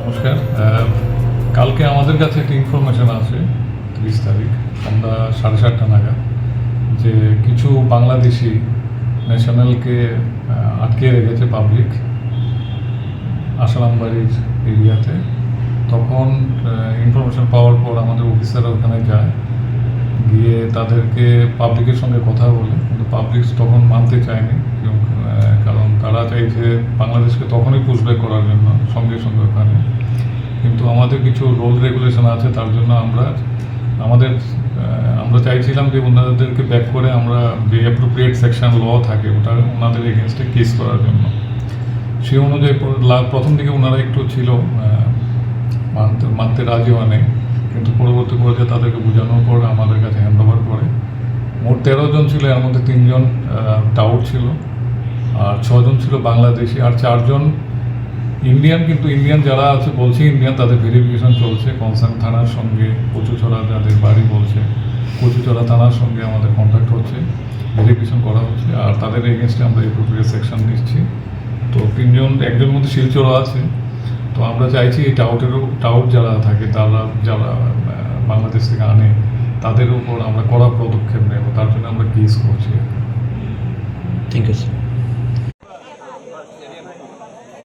নমস্কার। কালকে আমাদের কাছে একটা ইনফরমেশন আছে, তিরিশ তারিখ, আমরা সাড়ে সাতটা নাগাদ যে কিছু বাংলাদেশি ন্যাশনালকে আটকে রেখেছে পাবলিক আসারামবাড়ির এরিয়াতে। তখন ইনফরমেশন পাওয়ার পর আমাদের অফিসাররা ওখানে যায়, গিয়ে তাদেরকে পাবলিকের সঙ্গে কথা বলে, কিন্তু পাবলিক তখন মানতে চায়নি কারণ তারা চাইছে বাংলাদেশকে তখনই পুশব্যাক করার জন্য। সঙ্গে সঙ্গে ওখানে কিন্তু আমাদের কিছু রোল রেগুলেশন আছে, তার জন্য আমরা, আমাদের আমরা চাইছিলাম যে ওনাদেরকে ব্যাক করে আমরা যে অ্যাপ্রোপ্রিয়েট সেকশন ল থাকে, ওটা ওনাদের এগেনস্টে কেস করার জন্য। সেই অনুযায়ী প্রথম দিকে ওনারা একটু ছিল মানতে মানতে রাজি হয়নি। কিন্তু পরবর্তী পর্যায়ে তাদেরকে বোঝানোর পর আমাদের কাছে হ্যান্ড ওভার করে। মোট তেরো জন ছিল, এর মধ্যে তিনজন ডাউট ছিল। আর ছজন ছিল বাংলাদেশি, আর চারজন ইন্ডিয়ান কিন্তু ইন্ডিয়ান যারা আছে, বলছে ইন্ডিয়ান তাদের ভেরিফিকেশন চলছে। কনসার্ন থানার সঙ্গে কচুছড়া যাদের বাড়ি বলছে কচুছড়া থানার সঙ্গে আমাদের কন্ট্যাক্ট হচ্ছে ভেরিফিকেশন করা হচ্ছে। আর তাদের এগেনস্টে আমরা এই এপ্রোপ্রিয়েট সেকশন নিচ্ছি। তো তিনজন একজন মধ্যে শিলচরও আছে। তো আমরা চাইছি এই টাউটেরও, টাউট যারা থাকে, তারা যারা বাংলাদেশ থেকে আনে, তাদের উপর আমরা কড়া পদক্ষেপ নেব। তার জন্য আমরা কেস করছি। Thank you sir